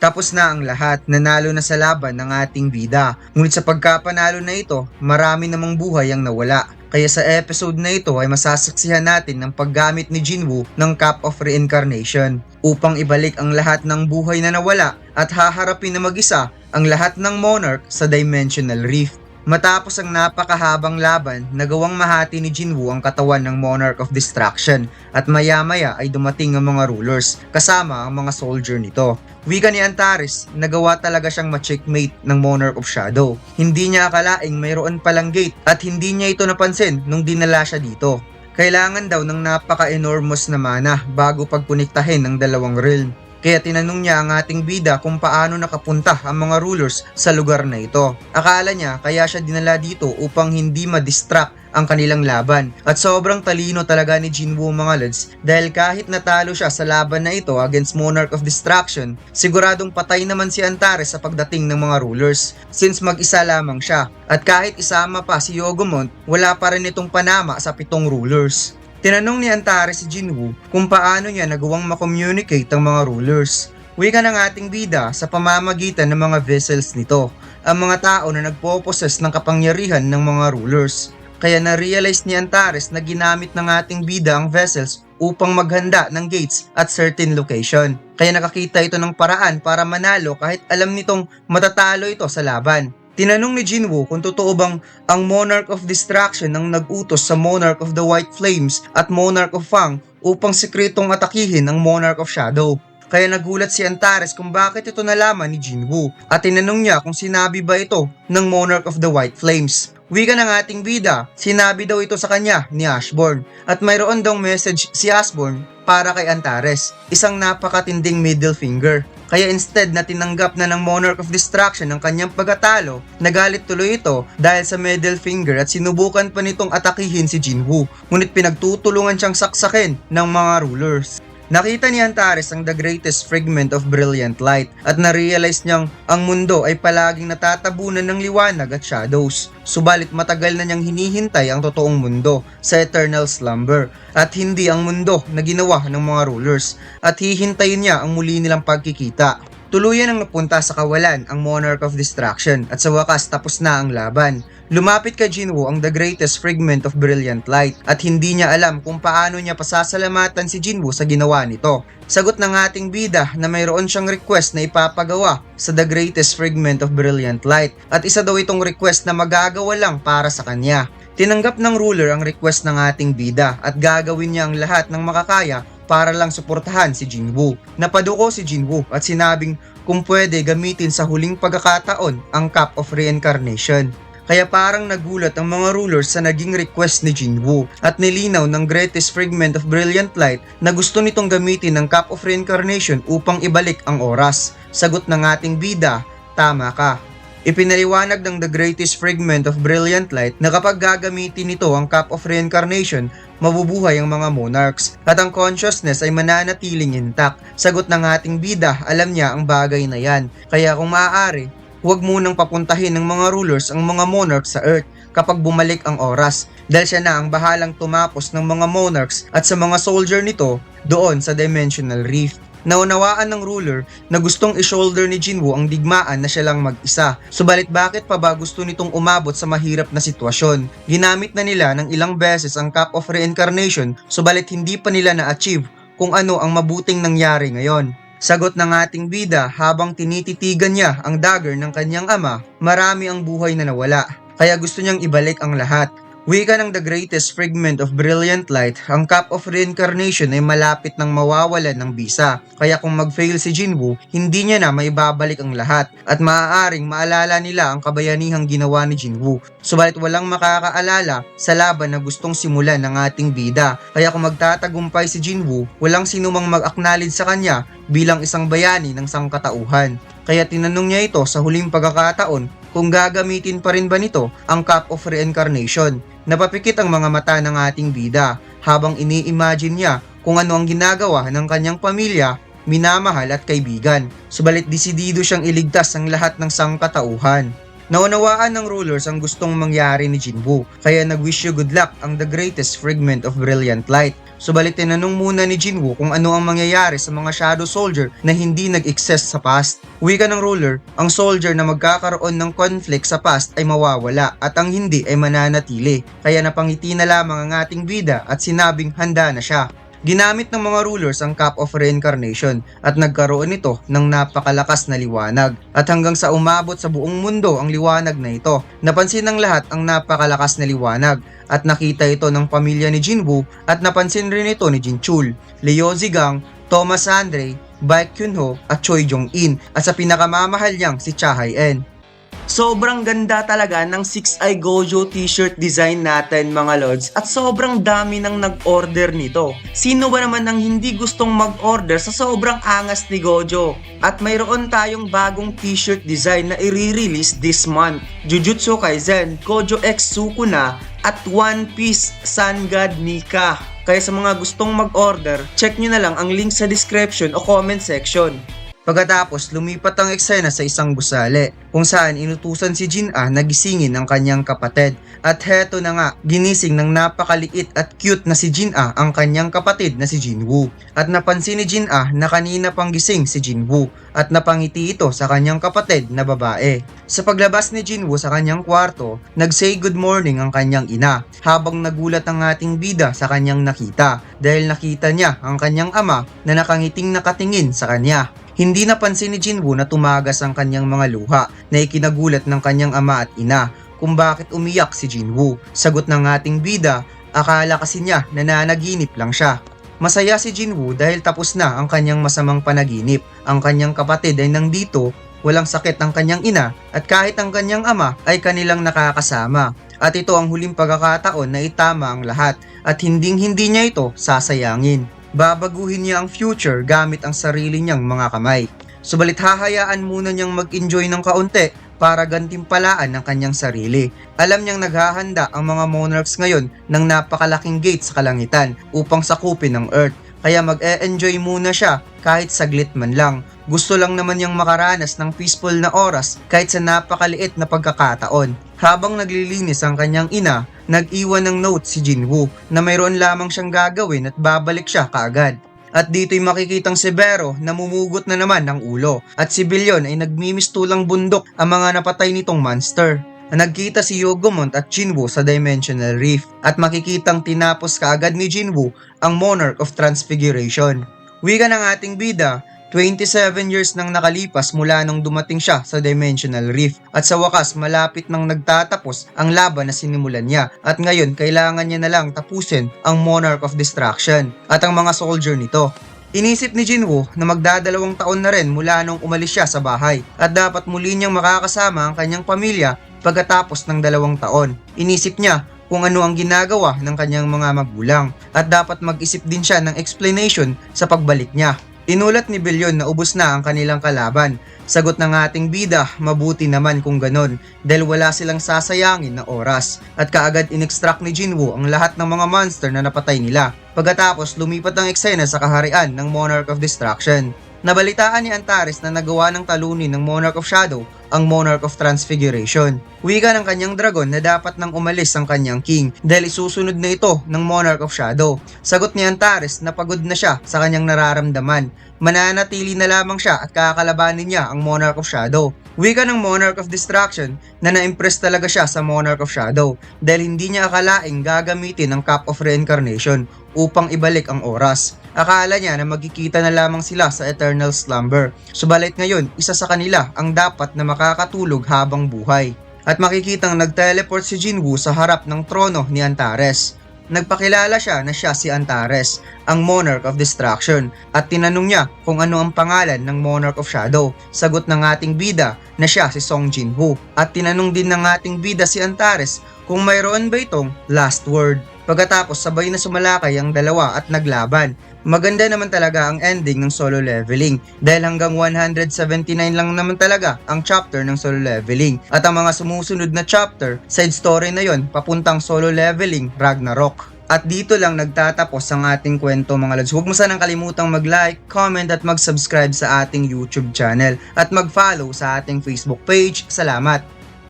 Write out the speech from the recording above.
Tapos na ang lahat, nanalo na sa laban ng ating bida. Ngunit sa pagkapanalo na ito, marami namang buhay ang nawala. Kaya sa episode na ito ay masasaksihan natin ng paggamit ni Jinwoo ng Cup of Reincarnation upang ibalik ang lahat ng buhay na nawala at haharapin na mag-isa ang lahat ng Monarch sa Dimensional Rift. Matapos ang napakahabang laban, nagawang mahati ni Jinwoo ang katawan ng Monarch of Distraction at maya-maya ay dumating ang mga rulers kasama ang mga soldier nito. Wika ni Antares, nagawa talaga siyang ma-checkmate ng Monarch of Shadow. Hindi niya akalaing mayroon palang gate at hindi niya ito napansin nung dinala siya dito. Kailangan daw ng napaka-enormous na mana bago pagkonektahin ng dalawang realm. Kaya tinanong niya ang ating bida kung paano nakapunta ang mga rulers sa lugar na ito. Akala niya kaya siya dinala dito upang hindi ma-distract ang kanilang laban. At sobrang talino talaga ni Jinwoo mga lods dahil kahit natalo siya sa laban na ito against Monarch of Distraction, siguradong patay naman si Antares sa pagdating ng mga rulers since mag-isa lamang siya. At kahit isama pa si Yogomont, wala pa rin itong panama sa pitong rulers. Tinanong ni Antares si Jinwoo kung paano niya nagawang makommunicate ang mga rulers. Wika ng ating bida sa pamamagitan ng mga vessels nito, ang mga tao na nagpo-possess ng kapangyarihan ng mga rulers. Kaya na-realize ni Antares na ginamit ng ating bida ang vessels upang maghanda ng gates at certain location. Kaya nakakita ito ng paraan para manalo kahit alam nitong matatalo ito sa laban. Tinanong ni Jinwoo kung totoo bang ang Monarch of Distraction ang nag-utos sa Monarch of the White Flames at Monarch of Fang upang sekretong atakihin ang Monarch of Shadow. Kaya nagulat si Antares kung bakit ito nalaman ni Jinwoo at tinanong niya kung sinabi ba ito ng Monarch of the White Flames. Wika ng ating bida, sinabi daw ito sa kanya ni Ashborn at mayroon daw message si Ashborn para kay Antares, isang napakatinding middle finger. Kaya instead na tinanggap na ng Monarch of Distraction ang kanyang pagkatalo, nagalit tuloy ito dahil sa middle finger at sinubukan pa nitong atakihin si Jinwoo, ngunit pinagtutulungan siyang saksakin ng mga rulers. Nakita ni Antares ang the greatest fragment of brilliant light at na-realize niyang ang mundo ay palaging natatabunan ng liwanag at shadows. Subalit matagal na niyang hinihintay ang totoong mundo sa eternal slumber at hindi ang mundo na ginawa ng mga rulers at hihintayin niya ang muli nilang pagkikita. Tuluyan ang napunta sa kawalan ang Monarch of Distraction at sa wakas tapos na ang laban. Lumapit kay Jinwoo ang the greatest fragment of brilliant light at hindi niya alam kung paano niya pasasalamatan si Jinwoo sa ginawa nito. Sagot ng ating bida na mayroon siyang request na ipapagawa sa the greatest fragment of brilliant light at isa daw itong request na magagawa lang para sa kanya. Tinanggap ng ruler ang request ng ating bida at gagawin niya ang lahat ng makakaya para lang suportahan si Jinwoo. Napaduko si Jinwoo at sinabing kung pwede gamitin sa huling pagkakataon ang Cup of Reincarnation. Kaya parang nagulat ang mga rulers sa naging request ni Jinwoo at nilinaw ng greatest fragment of brilliant light na gusto nitong gamitin ang Cup of Reincarnation upang ibalik ang oras. Sagot ng ating bida, tama ka. Ipinaliwanag ng the greatest fragment of brilliant light na kapag gagamitin nito ang Cup of Reincarnation, mabubuhay ang mga monarchs at ang consciousness ay mananatiling intact. Sagot ng ating bida, alam niya ang bagay na yan. Kaya kung maaari, huwag munang papuntahin ng mga rulers ang mga monarchs sa Earth kapag bumalik ang oras dahil siya na ang bahalang tumapos ng mga monarchs at sa mga soldier nito doon sa Dimensional Rift. Naunawaan ng ruler na gustong i-shoulder ni Jinwoo ang digmaan na siya lang mag-isa. Subalit bakit pa ba gusto nitong umabot sa mahirap na sitwasyon? Ginamit na nila ng ilang beses ang Cup of Reincarnation subalit hindi pa nila na-achieve kung ano ang mabuting nangyari ngayon. Sagot ng ating bida habang tinititigan niya ang dagger ng kanyang ama, marami ang buhay na nawala. Kaya gusto niyang ibalik ang lahat. Wika ng the greatest fragment of brilliant light, ang Cup of Reincarnation ay malapit ng mawawalan ng bisa. Kaya kung mag-fail si Jinwoo, hindi niya na maibabalik ang lahat at maaaring maalala nila ang kabayanihang ginawa ni Jinwoo. Subalit walang makakaalala sa laban na gustong simulan ng ating bida. Kaya kung magtatagumpay si Jinwoo, walang sinumang mag-acknowledge sa kanya bilang isang bayani ng sangkatauhan. Kaya tinanong niya ito sa huling pagkakataon kung gagamitin pa rin ba nito ang Cup of Reincarnation. Napapikit ang mga mata ng ating bida habang ini-imagine niya kung ano ang ginagawa ng kanyang pamilya, minamahal at kaibigan. Subalit disidido siyang iligtas ang lahat ng sangkatauhan. Naunawaan ng rulers ang gustong mangyari ni Jinwoo, kaya nag-wish you good luck ang the greatest fragment of brilliant light. Subalit tinanong muna ni Jinwoo kung ano ang mangyayari sa mga Shadow Soldier na hindi nag-exist sa past. Wika ng ruler, ang soldier na magkakaroon ng conflict sa past ay mawawala at ang hindi ay mananatili. Kaya napangiti na lamang ang ating bida at sinabing handa na siya. Ginamit ng mga rulers ang Cup of Reincarnation at nagkaroon ito ng napakalakas na liwanag at hanggang sa umabot sa buong mundo ang liwanag na ito. Napansin ng lahat ang napakalakas na liwanag at nakita ito ng pamilya ni Jinwoo at napansin rin ito ni Jinchul, Leo Zigang, Thomas Andre, Baek Kyunho at Choi Jong-in at sa pinakamamahal niyang si Cha Hae-en. Sobrang ganda talaga ng 6i Gojo t-shirt design natin mga lods at sobrang dami nang nag-order nito. Sino ba naman ang hindi gustong mag-order sa sobrang angas ni Gojo? At mayroon tayong bagong t-shirt design na i-release this month. Jujutsu Kaisen, Gojo X Sukuna at One Piece Sun God Nika. Kaya sa mga gustong mag-order, check nyo na lang ang link sa description o comment section. Pagkatapos, lumipat ang eksena sa isang gusali kung saan inutusan si Jin Ah na gisingin ang kanyang kapatid. At heto na nga, ginising ng napakaliit at cute na si Jin Ah ang kanyang kapatid na si Jin Woo. At napansin ni Jin Ah na kanina pang gising si Jin Woo at napangiti ito sa kanyang kapatid na babae. Sa paglabas ni Jin Woo sa kanyang kwarto, nag-say good morning ang kanyang ina habang nagulat ang ating bida sa kanyang nakita dahil nakita niya ang kanyang ama na nakangiting nakatingin sa kanya. Hindi napansin ni Jinwoo na tumagas ang kanyang mga luha na ikinagulat ng kanyang ama at ina kung bakit umiyak si Jinwoo. Sagot ng ating bida, akala kasi niya na nanaginip lang siya. Masaya si Jinwoo dahil tapos na ang kanyang masamang panaginip. Ang kanyang kapatid ay nandito, walang sakit ang kanyang ina at kahit ang kanyang ama ay kanilang nakakasama. At ito ang huling pagkakataon na itama ang lahat at hinding hindi niya ito sasayangin babaguhin niya ang future gamit ang sarili niyang mga kamay. Subalit hahayaan muna niyang mag-enjoy ng kaunti para gantimpalaan ang kanyang sarili. Alam niyang naghahanda ang mga monarchs ngayon ng napakalaking gate sa kalangitan upang sakupin ang Earth. Kaya mag-e-enjoy muna siya kahit saglit man lang. Gusto lang naman niyang makaranas ng peaceful na oras kahit sa napakaliit na pagkakataon. Habang naglilinis ang kanyang ina, nag-iwan ng note si Jinwoo na mayroon lamang siyang gagawin at babalik siya kaagad. At dito'y makikitang si Vero na mumugot na naman ng ulo at si Billion ay nagmimistulang bundok ang mga napatay nitong monster. Nagkita si Yogomont at Jinwoo sa Dimensional Reef at makikitang tinapos kaagad ni Jinwoo ang Monarch of Transfiguration. Wika ng ating bida, 27 years nang nakalipas mula nung dumating siya sa Dimensional Reef at sa wakas malapit nang nagtatapos ang laban na sinimulan niya at ngayon kailangan niya na lang tapusin ang Monarch of Destruction at ang mga soldier nito. Inisip ni Jinwoo na magdadalawang taon na rin mula nung umalis siya sa bahay at dapat muli niyang makakasama ang kanyang pamilya pagkatapos ng dalawang taon. Inisip niya kung ano ang ginagawa ng kanyang mga magulang at dapat mag-isip din siya ng explanation sa pagbalik niya. Inulat ni Bilyon na ubos na ang kanilang kalaban. Sagot ng ating bida, mabuti naman kung ganon dahil wala silang sasayangin na oras. At kaagad inextract ni Jinwoo ang lahat ng mga monster na napatay nila. Pagkatapos lumipat ang eksena sa kaharian ng Monarch of Destruction. Nabalitaan ni Antares na nagawa ng talunin ng Monarch of Shadow ang Monarch of Transfiguration. Wika ng kanyang dragon na dapat nang umalis ang kanyang king dahil isusunod na ito ng Monarch of Shadow. Sagot ni Antares na pagod na siya sa kanyang nararamdaman. Mananatili na lamang siya at kakalabanin niya ang Monarch of Shadow. Wika ng Monarch of Destruction na na-impress talaga siya sa Monarch of Shadow dahil hindi niya akalaing gagamitin ang Cup of Reincarnation upang ibalik ang oras. Akala niya na magkikita na lamang sila sa Eternal Slumber. Subalit ngayon, isa sa kanila ang dapat na makakatulog habang buhay. At makikitang nag-teleport si Jinwoo sa harap ng trono ni Antares. Nagpakilala siya na siya si Antares, ang Monarch of Destruction, at tinanong niya kung ano ang pangalan ng Monarch of Shadow. Sagot ng ating bida na siya si Song Jinwoo. At tinanong din ng ating bida si Antares kung mayroon ba itong last word. Pagkatapos sabay na sumalakay ang dalawa at naglaban. Maganda naman talaga ang ending ng solo leveling dahil hanggang 179 lang naman talaga ang chapter ng solo leveling. At ang mga sumusunod na chapter, side story na yon papuntang solo leveling Ragnarok. At dito lang nagtatapos ang ating kwento mga lads. Huwag mo sanang kalimutang mag-like, comment at mag-subscribe sa ating YouTube channel at mag-follow sa ating Facebook page. Salamat!